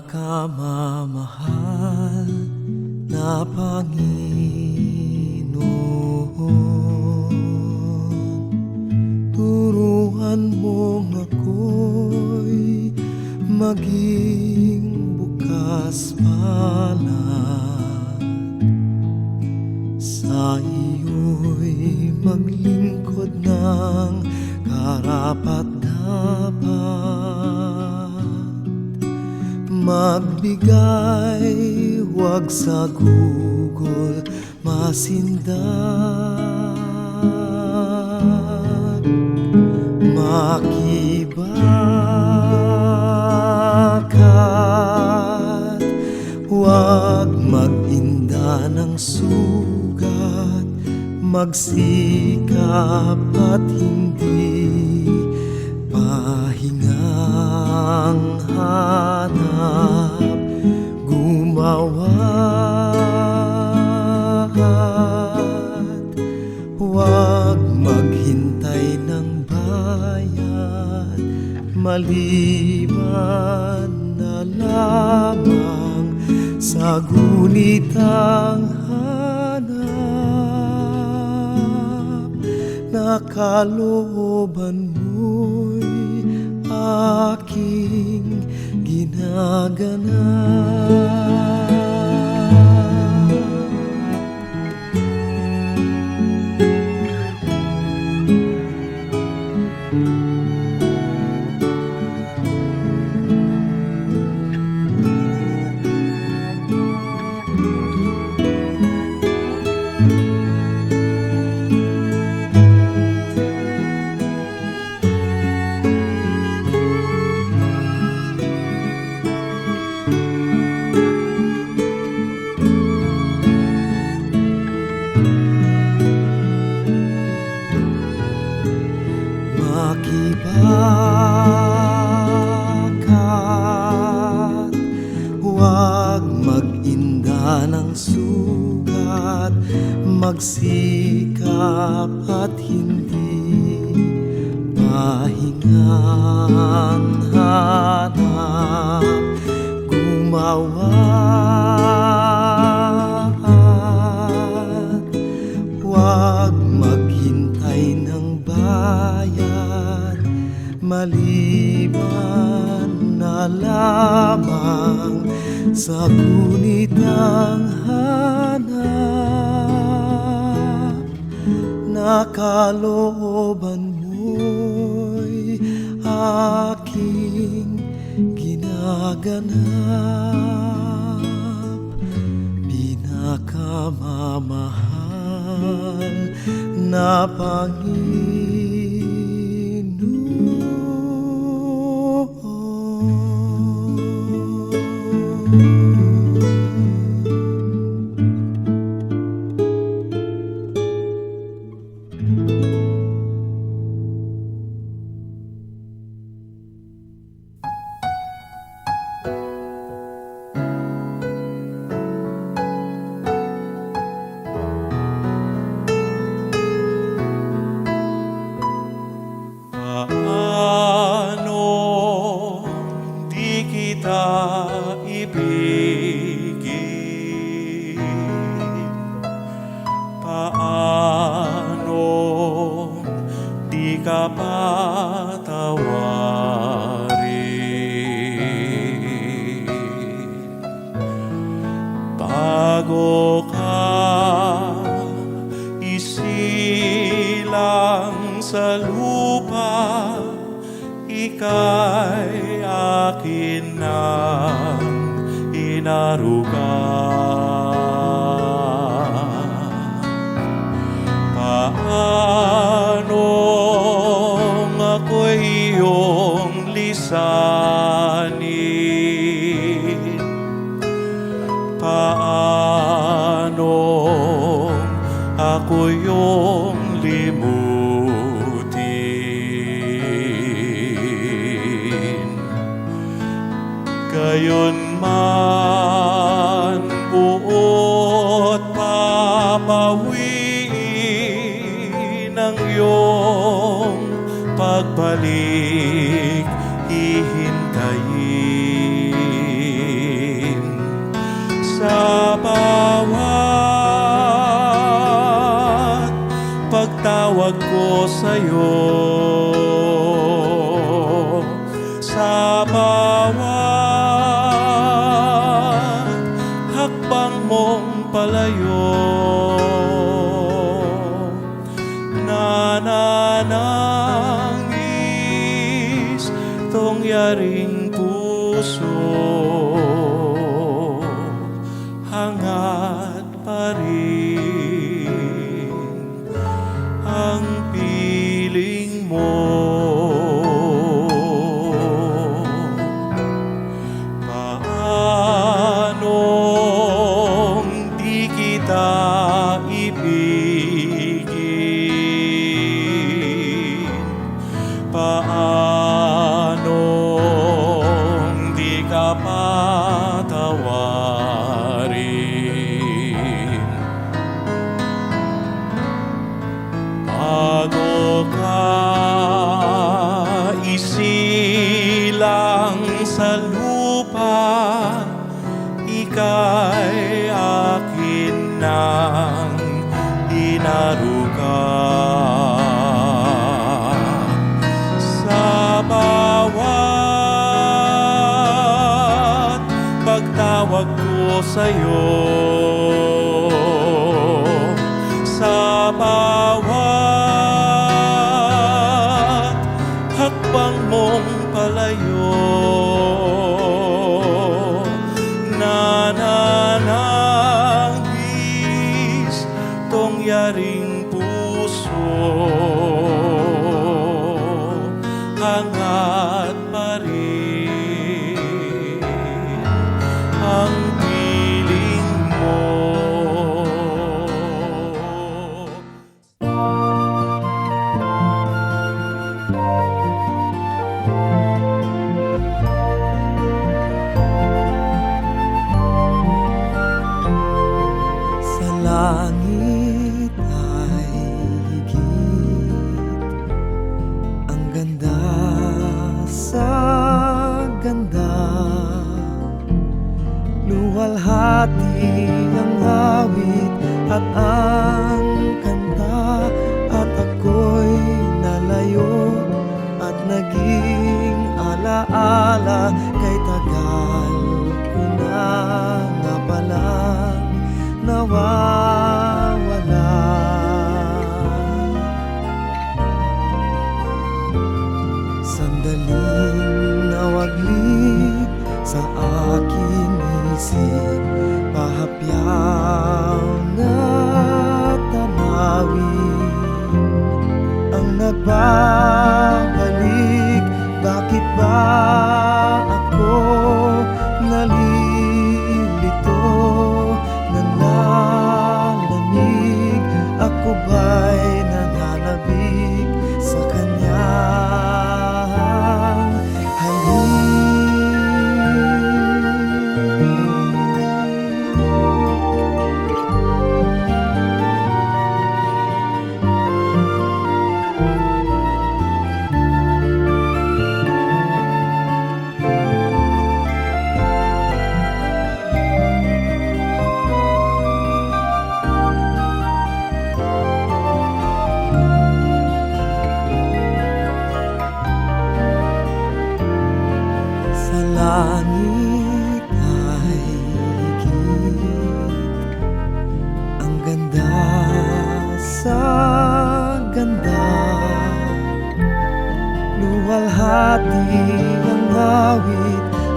pinakamamahal na Panginoon. Turuan mong ako'y maging bukas palad. Sa iyo'y maglingkod ng karapat-dapat. Magbigay, wag sa gugol masindak Makibakat, wag mag-inda ng sugat. Magsikap at hindi pahingang hanap Gumawa't Huwag maghintay ng bayad Maliban na lamang Sa gunitang hanap. Nakalooban mo'y aking ginaganap Magsikap at hindi pahingang hanap. Gumawa Huwag maghintay ng bayad Maliban na lamang Sa gunitang hanap Nakalooban mo'y aking ginaganap. Pinakamamahal na Panginoon う lupa, ika'y akin nang inaruga. Paano ang iyong pagbalik hihintayin. Sa bawat hangat pa rin. sa lupa, ika'y akin na. 看啊。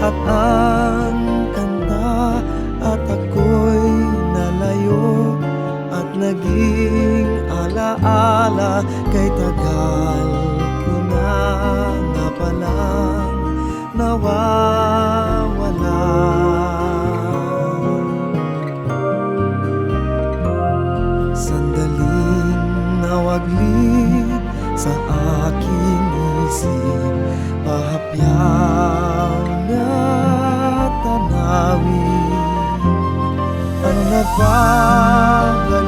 at ang kanta at ako'y nalayo at naging alaala kay tagal ko na nga palang nawawala. Sandaling nawagli sa aking isip pahapyan salvada.